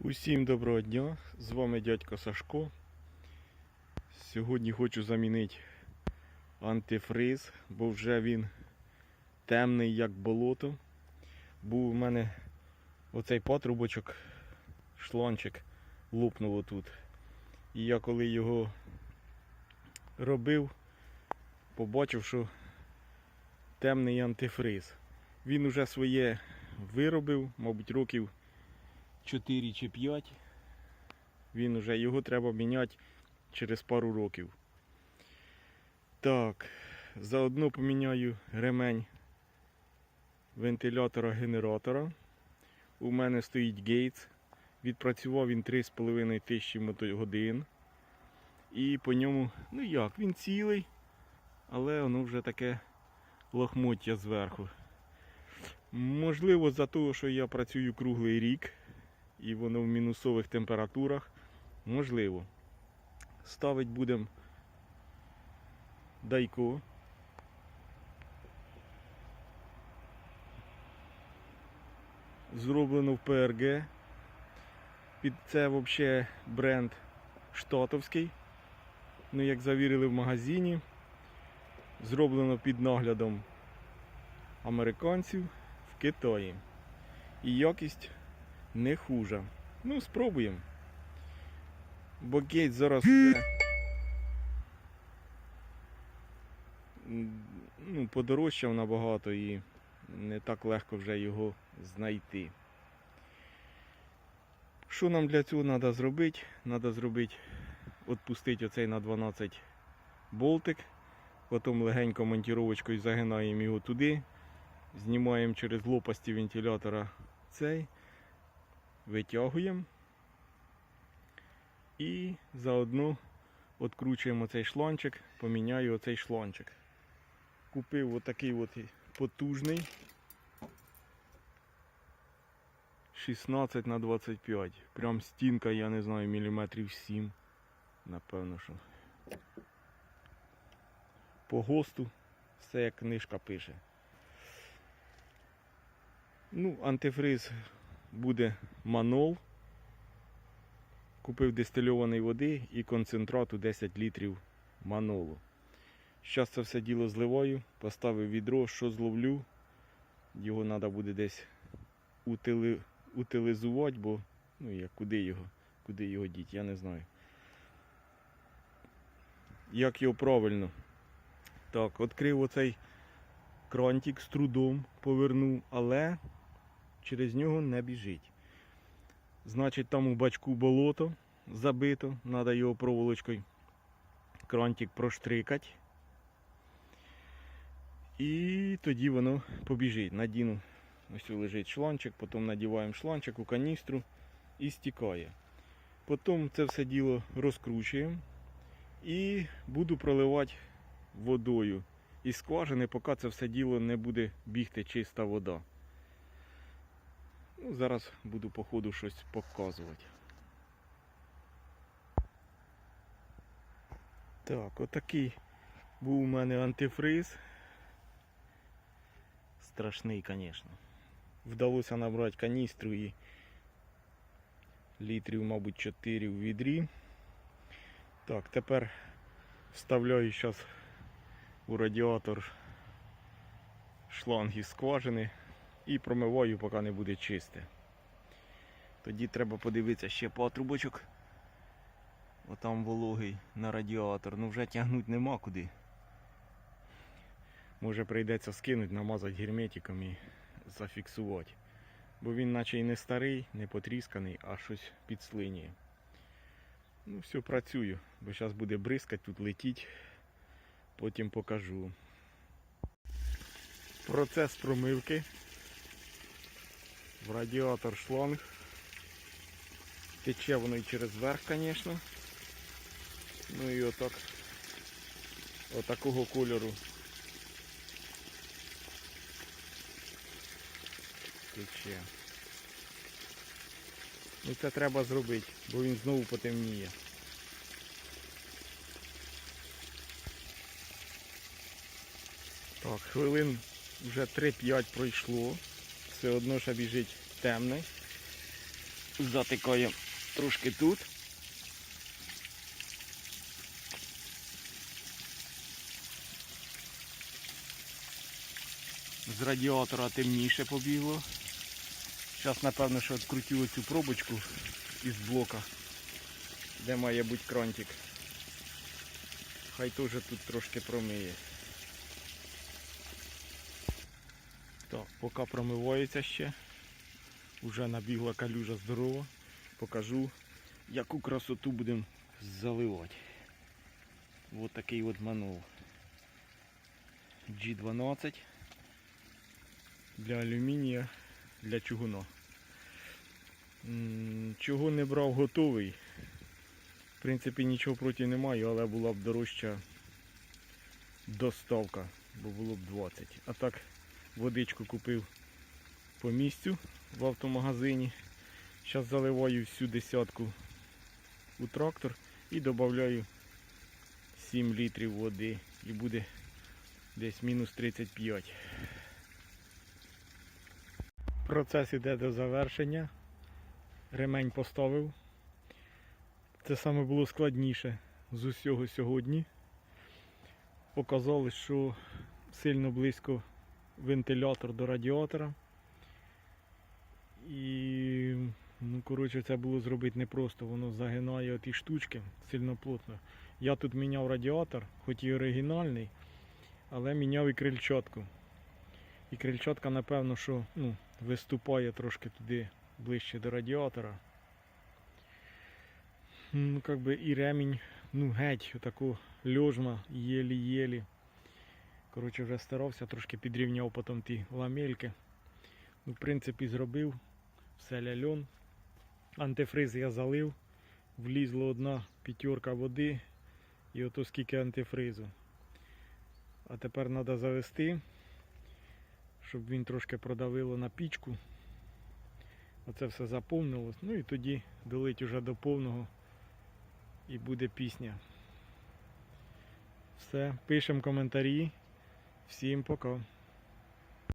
Усім доброго дня! З вами дядько Сашко. Сьогодні хочу замінити антифриз, бо вже він темний як болото. Був у мене оцей патрубочок, шланчик лопнув отут. І я коли його робив, побачив, що темний антифриз. Він уже своє виробив, мабуть, років 4 чи 5. Він уже його треба міняти через пару років. Так, заодно поміняю ремень вентилятора генератора. У мене стоїть Gates. Відпрацював він 3,5 тисячі мотогодин. І по ньому, ну як, він цілий, але воно вже таке лохмоття зверху. Можливо, за того, що я працюю круглий рік і воно в мінусових температурах. Можливо. Ставить будемо дайко. Зроблено в ПРГ. Це взагалі бренд штатовський. Ну, як завірили в магазині. Зроблено під наглядом американців в Китаї. І якість не хуже. Ну, спробуємо. Бо гейт зараз вже ну, подорожчав набагато і не так легко вже його знайти. Що нам для цього треба зробити? Треба зробити, відпустити оцей на 12 болтик, потім легенько монтіровочкою загинаємо його туди, знімаємо через лопасті вентилятора цей витягуємо і заодно відкручуємо цей шланчик, поміняю оцей шланчик. Купив отакий от потужний 16 на 25. Прям стінка, я не знаю, міліметрів 7. Напевно, що. По ГОСТу все як книжка пише. Ну, антифриз буде манол. Купив дистильованої води і концентрату 10 літрів манолу. Зараз це все діло зливаю, поставив відро, що зловлю. Його треба буде десь утили... утилізувати, бо ну як куди його, куди його діти, я не знаю. Як його правильно. Так, відкрив оцей крантик з трудом, повернув, але через нього не біжить. Значить, там у бачку болото забито, треба його проволочкою крантик проштрикати. І тоді воно побіжить. Надіну, ось лежить шланчик, потім надіваємо шланчик у каністру і стікає. Потім це все діло розкручуємо і буду проливати водою із скважини, поки це все діло не буде бігти чиста вода. Ну, зараз буду по ходу щось показувати. Так, отакий був у мене антифриз. Страшний, звісно. Вдалося набрати каністру і літрів, мабуть, 4 в відрі. Так, тепер вставляю зараз у радіатор шланг із скважини і промиваю, поки не буде чисте. Тоді треба подивитися ще патрубочок. Отам вологий на радіатор. Ну вже тягнути нема куди. Може прийдеться скинути, намазати герметиком і зафіксувати. Бо він наче і не старий, не потрісканий, а щось підслинює. Ну все, працюю, бо зараз буде бризкати, тут летіть, потім покажу. Процес промивки в радіатор шланг. Тече воно і через верх, звісно. Ну і отак. Отакого кольору. Тече. Ну це треба зробити, бо він знову потемніє. Так, хвилин вже 3-5 пройшло. Все одно ще біжить темний. затикаємо трошки тут. З радіатора темніше побігло. Зараз, напевно, що відкрутю цю пробочку із блока, де має бути крантик. Хай теж тут трошки промиє. Так, поки промивається ще. Уже набігла калюжа здорова. Покажу, яку красоту будемо заливати. Ось такий от манул. G12 для алюмінія, для чугуна. Чого не брав готовий. В принципі, нічого проти не маю, але була б дорожча доставка, бо було б 20. А так водичку купив по місцю в автомагазині. Зараз заливаю всю десятку у трактор і додаю 7 літрів води і буде десь мінус 35. Процес іде до завершення. Ремень поставив. Це саме було складніше з усього сьогодні. Показалось, що сильно близько вентилятор до радіатора. І, ну, коротше, це було зробити непросто. Воно загинає оті штучки сильно плотно. Я тут міняв радіатор, хоч і оригінальний, але міняв і крильчатку. І крильчатка, напевно, що ну, виступає трошки туди ближче до радіатора. Ну, как і ремінь, ну геть, отаку льожма, єлі-єлі. Коротше, вже старався, трошки підрівняв потім ті ламельки. Ну, в принципі, зробив все ляльон. Антифриз я залив, влізла одна п'ятерка води і ото скільки антифризу. А тепер треба завести, щоб він трошки продавило на пічку. Оце все заповнилось. Ну і тоді долить уже до повного і буде пісня. Все, пишемо коментарі. Всім пока.